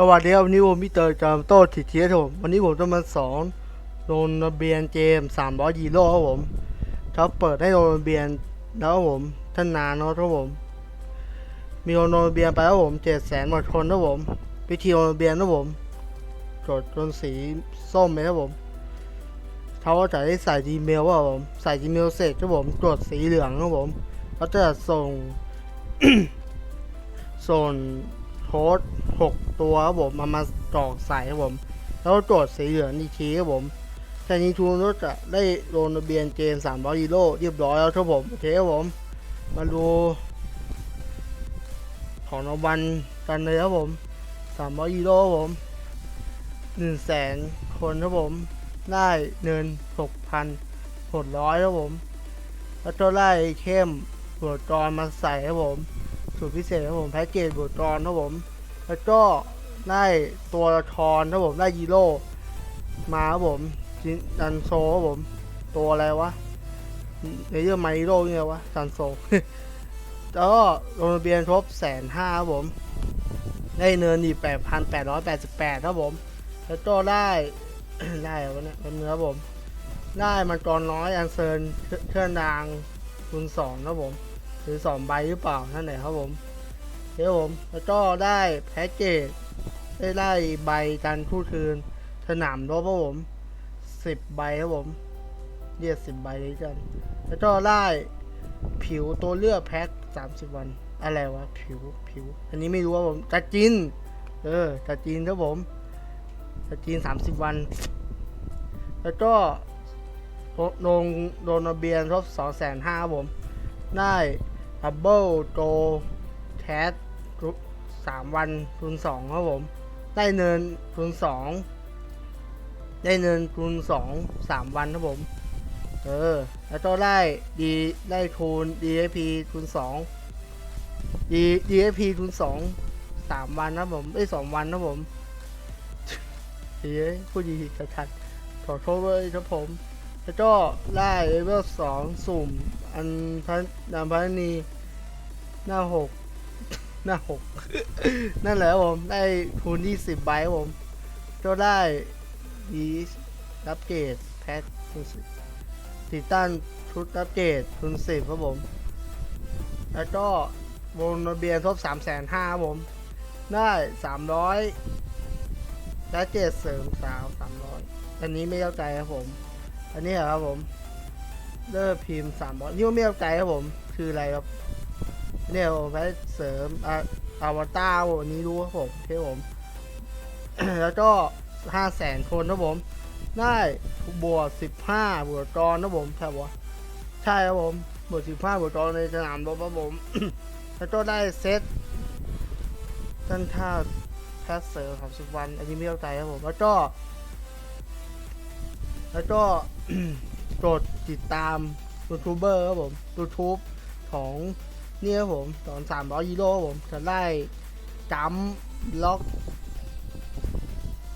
สวัสดีครับวันนี้ผมมิเตอร์จามโต้ทิเทียครับผมวันนี้ผมจะมาสอนโดนระเบียนเจมสามร้อยยีโร่ครับผมเขาเปิดให้โดนระเบียนแล้วครับผมท่านนานเนาะครับผม มีโดนระเบียนไปครับผมเจ็ดแสนกว่าคนครับผมวิธีโดนระเบียนครับผมกดจนสีส้มไหมครับผมเขาจะได้ใส่ Gmail ครับผมใส่ Gmail เสร็จครับผมกดสีเหลืองครับผมเขาจะส่งส่ง โค้ดหกตัวครับผมมามาจอกใส่ครับผม แล้วก็กดสีเหลืองอีกทีครับผมแค่นี้ทูนก็จะได้โดนทะเบียนเกมสามร้อยยูโรเรียบร้อยแล้วครับผมโอเคครับผม มาดู ของรางวัลกันเลยครับผมสามร้อยยูโรครับผมหนึ่งแสนคนครับผม ได้เงินหกพันหกร้อยครับผม แล้วก็ได้เข้มหัวจรมาใส่ครับผม สูตรพิเศษครับผมแพ็กเกจบทกรครับผม แล้วก็ได้ตัวละครครับผมได้ยีโร่มาครับผมจินดันโซครับผม ตัวอะไรวะในเรื่องไมโร่เนี่ยวะดันโซแล้วก็ลงทะเบียนครบแสนห้าครับผม ได้เนินอีแปดพันแปดร้อยแปดสิบแปดครับผม แล้วก็ได้ได้อะไรวะเนี่ยเป็นเนื้อผม ได้มังกรน้อยอันเซินเครื่องนางคูณสองครับผม รือสองใบหรือเปล่านั่นแหละครับผมเดี๋ยวผมแล้วก็ได้แพ็กเกจได้ไล่ใบการทูตคืนสนามรบครับผมสิบใบครับผมเรียกสิบใบเลยกัน แล้วก็ได้ผิวตัวเลือกแพ็คสามสิบวัน อะไรวะผิวผิว อันนี้ไม่รู้ว่าผมจัดจินเออจัดจินครับผมจัดจินสามสิบวัน แล้วก็ลงโดนเบียนครบสองแสนห้าครับผม ได้ ดับเบิลโตแคสสามวันคูณสองครับผม ได้เนินคูณสองได้เนินคูณสองสามวันครับผม เออ แล้วก็ได้ดีได้คูณ DAP คูณสองดี DAP คูณสองสามวันนะผมได้สองวันนะผมดีพูดดีชัดๆขอโทษด้วยครับผม แล้วก็ได้เลเวลสองสุ่ม อันพันดามพันนีหน้าหกหน้าหกนั่นแหละผม ได้คูณที่สิบใบผม ก็ได้ดีรับเกรดแพ็คคูณสิบติดตั้งชุดรับเกรดคูณสิบครับผม แล้วก็วงระเบียนทบสามแสนห้าครับผม ได้สามร้อยและเกรดเสริมสาวสามร้อยอันนี้ไม่เข้าใจครับผม อันนี้ครับผมเลิกพิมพ์สามร้อยนี่ว่าไม่เข้าใจครับผม คืออะไรครับเนี่ยผมไปเสริมอะอวตารวันนี้รู้ครับผมโอเคผม แล้วก็ห้าแสนคนครับผม ได้บวกสิบห้าบวกกรนะผมใช่ปะใช่ครับผมบวกสิบห้าบวกกรในสนามรบครับผม แล้วก็ได้เซตท่านท่าแพสเซอร์ครับสิบวัน อันนี้ไม่เข้าใจครับผม แล้วก็ แล้วก็กดติดตามยูทูบเบอร์ครับผม YouTube ของนี่ครับผมตอนสามร้อยยูโรผมจะได้จัมล็อก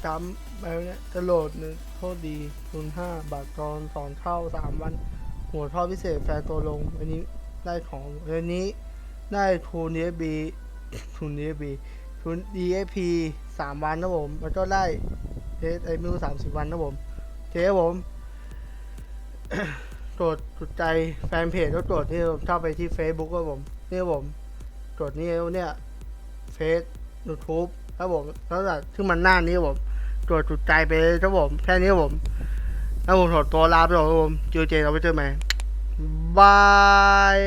จัมอะไรเนี่ยจะโหลดหนึ่งโทษดีคูณห้าบาทตอนสอนเข้าสามวัน หัวท่อพิเศษแฟนตัวลง อันนี้ได้ของอันนี้ได้ทูนเอบีทูนเอบีทูนดีเอพีสามวันนะผม แล้วก็ได้เอสไอมิวสามสิบวันนะผม เจ๊ผมกดกดใจแฟนเพจก็กดที่ผมเข้าไปที่ Facebook ครับผม นี่ครับผมกดนี่เนี่ยเฟซยูทูบครับผมแล้วแต่ที่มันหน้านี้ครับผมกดจุดใจไปเลยครับผมแค่นี้ครับผม แล้วผมขอตัวลาไปก่อนครับผมเจอเจเราไปเจอไหมบาย